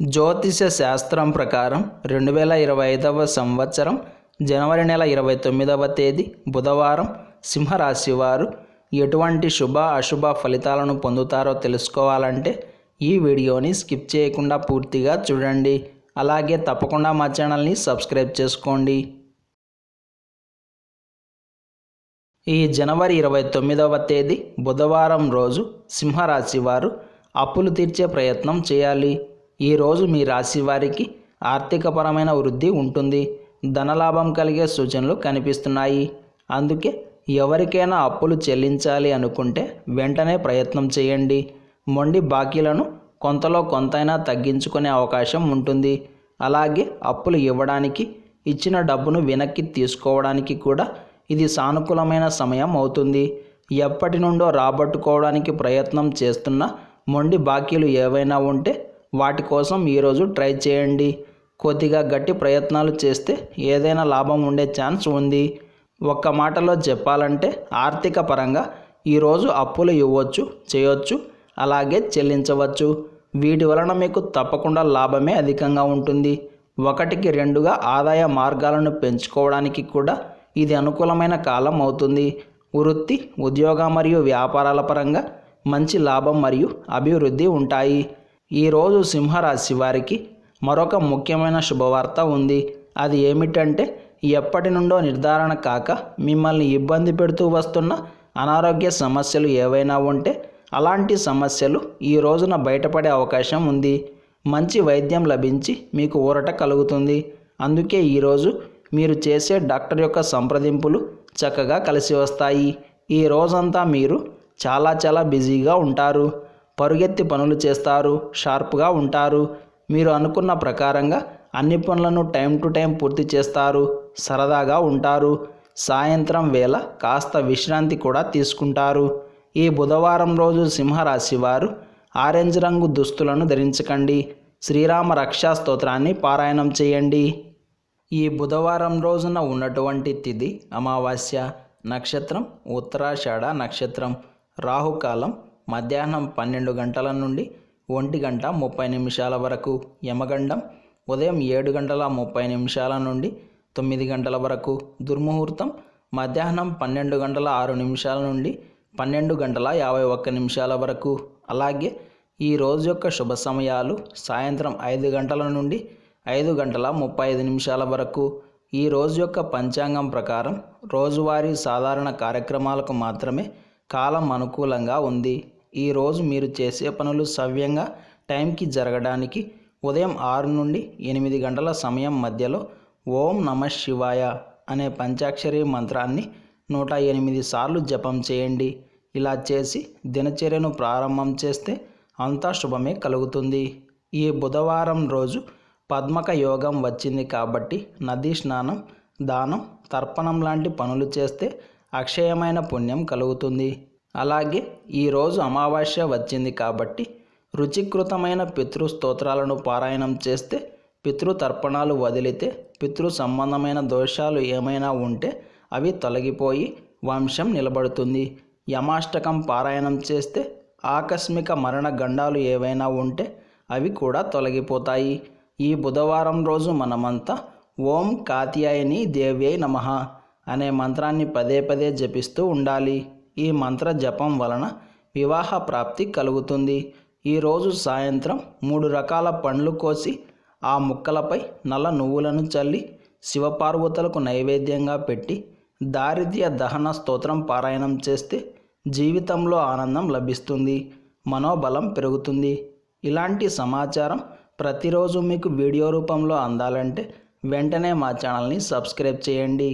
జ్యోతిష శాస్త్రం ప్రకారం రెండు వేల ఇరవై ఐదవ సంవత్సరం జనవరి నెల ఇరవై తొమ్మిదవ తేదీ బుధవారం సింహరాశి వారు ఎటువంటి శుభ అశుభ ఫలితాలను పొందుతారో తెలుసుకోవాలంటే ఈ వీడియోని స్కిప్ చేయకుండా పూర్తిగా చూడండి. అలాగే తప్పకుండా మా ఛానల్ని సబ్స్క్రైబ్ చేసుకోండి. ఈ జనవరి ఇరవై తొమ్మిదవ తేదీ బుధవారం రోజు సింహరాశి వారు అప్పులు తీర్చే ప్రయత్నం చేయాలి. ఈరోజు మీ రాశి వారికి ఆర్థికపరమైన వృద్ధి ఉంటుంది. ధనలాభం కలిగే సూచనలు కనిపిస్తున్నాయి. అందుకే ఎవరికైనా అప్పులు చెల్లించాలి అనుకుంటే వెంటనే ప్రయత్నం చేయండి. మొండి బాకీలను కొంతలో కొంతైనా తగ్గించుకునే అవకాశం ఉంటుంది. అలాగే అప్పులు ఇవ్వడానికి ఇచ్చిన డబ్బును వెనక్కి తీసుకోవడానికి కూడా ఇది సానుకూలమైన సమయం అవుతుంది. ఎప్పటి నుండో రాబట్టుకోవడానికి ప్రయత్నం చేస్తున్న మొండి బాకీలు ఏవైనా ఉంటే వాటి కోసం ఈరోజు ట్రై చేయండి. కొద్దిగా గట్టి ప్రయత్నాలు చేస్తే ఏదైనా లాభం ఉండే ఛాన్స్ ఉంది. ఒక్క మాటలో చెప్పాలంటే ఆర్థిక పరంగా ఈరోజు అప్పులు ఇవ్వచ్చు చేయొచ్చు అలాగే చెల్లించవచ్చు. వీటి వలన మీకు తప్పకుండా లాభమే అధికంగా ఉంటుంది. ఒకటికి రెండుగా ఆదాయ మార్గాలను పెంచుకోవడానికి కూడా ఇది అనుకూలమైన కాలం అవుతుంది. వృత్తి ఉద్యోగ మరియు వ్యాపారాల పరంగా మంచి లాభం మరియు అభివృద్ధి ఉంటాయి. ఈరోజు సింహరాశి వారికి మరొక ముఖ్యమైన శుభవార్త ఉంది. అది ఏమిటంటే ఎప్పటి నుండో నిర్ధారణ కాక మిమ్మల్ని ఇబ్బంది పెడుతూ వస్తున్న అనారోగ్య సమస్యలు ఏవైనా ఉంటే అలాంటి సమస్యలు ఈ రోజున బయటపడే అవకాశం ఉంది. మంచి వైద్యం లభించి మీకు ఊరట కలుగుతుంది. అందుకే ఈరోజు మీరు చేసే డాక్టర్ యొక్క సంప్రదింపులు చక్కగా కలిసి వస్తాయి. ఈ రోజంతా మీరు చాలా చాలా బిజీగా ఉంటారు. పరుగెత్తి పనులు చేస్తారు షార్ప్గా ఉంటారు. మీరు అనుకున్న ప్రకారంగా అన్ని పనులను టైం టు టైం పూర్తి చేస్తారు సరదాగా ఉంటారు. సాయంత్రం వేళ కాస్త విశ్రాంతి కూడా తీసుకుంటారు. ఈ బుధవారం రోజు సింహరాశి వారు ఆరెంజ్ రంగు దుస్తులను ధరించకండి. శ్రీరామ రక్షా స్తోత్రాన్ని పారాయణం చేయండి. ఈ బుధవారం రోజున ఉన్నటువంటి తిథి అమావాస్య నక్షత్రం ఉత్తరాషాఢ నక్షత్రం రాహుకాలం మధ్యాహ్నం పన్నెండు గంటల నుండి ఒంటి గంట ముప్పై నిమిషాల వరకు యమగండం ఉదయం ఏడు గంటల ముప్పై నిమిషాల నుండి తొమ్మిది గంటల వరకు దుర్ముహూర్తం మధ్యాహ్నం పన్నెండు గంటల ఆరు నిమిషాల నుండి పన్నెండు గంటల యాభై ఒక్క నిమిషాల వరకు. అలాగే ఈ రోజు యొక్క శుభ సమయాలు సాయంత్రం ఐదు గంటల నుండి ఐదు గంటల ముప్పై ఐదు నిమిషాల వరకు. ఈ రోజు యొక్క పంచాంగం ప్రకారం రోజువారీ సాధారణ కార్యక్రమాలకు మాత్రమే కాలం అనుకూలంగా ఉంది. ఈరోజు మీరు చేసే పనులు సవ్యంగా టైంకి జరగడానికి ఉదయం ఆరు నుండి ఎనిమిది గంటల సమయం మధ్యలో ఓం నమ శివాయ అనే పంచాక్షరి మంత్రాన్ని నూట ఎనిమిది సార్లు జపం చేయండి. ఇలా చేసి దినచర్యను ప్రారంభం చేస్తే అంతా శుభమే కలుగుతుంది. ఈ బుధవారం రోజు పద్మక యోగం వచ్చింది కాబట్టి నదీ స్నానం దానం తర్పణం లాంటి పనులు చేస్తే అక్షయమైన పుణ్యం కలుగుతుంది. అలాగే ఈరోజు అమావాస్య వచ్చింది కాబట్టి రుచికృతమైన పితృ స్తోత్రాలను పారాయణం చేస్తే పితృ తర్పణాలు వదిలితే పితృ సంబంధమైన దోషాలు ఏమైనా ఉంటే అవి తొలగిపోయి వంశం నిలబడుతుంది. యమాష్టకం పారాయణం చేస్తే ఆకస్మిక మరణ గండాలు ఏవైనా ఉంటే అవి కూడా తొలగిపోతాయి. ఈ బుధవారం రోజు మనమంతా ఓం కాత్యాయని దేవ్యై నమ అనే మంత్రాన్ని పదే పదే జపిస్తూ ఉండాలి. ఈ మంత్ర జపం వలన వివాహ ప్రాప్తి కలుగుతుంది. ఈరోజు సాయంత్రం మూడు రకాల పండ్లు కోసి ఆ ముక్కలపై నల్ల నువ్వులను చల్లి శివపార్వతులకు నైవేద్యంగా పెట్టి దారిద్ర్య దహన స్తోత్రం పారాయణం చేస్తే జీవితంలో ఆనందం లభిస్తుంది. మనోబలం పెరుగుతుంది. ఇలాంటి సమాచారం ప్రతిరోజు మీకు వీడియో రూపంలో అందాలంటే వెంటనే మా ఛానల్ని సబ్స్క్రైబ్ చేయండి.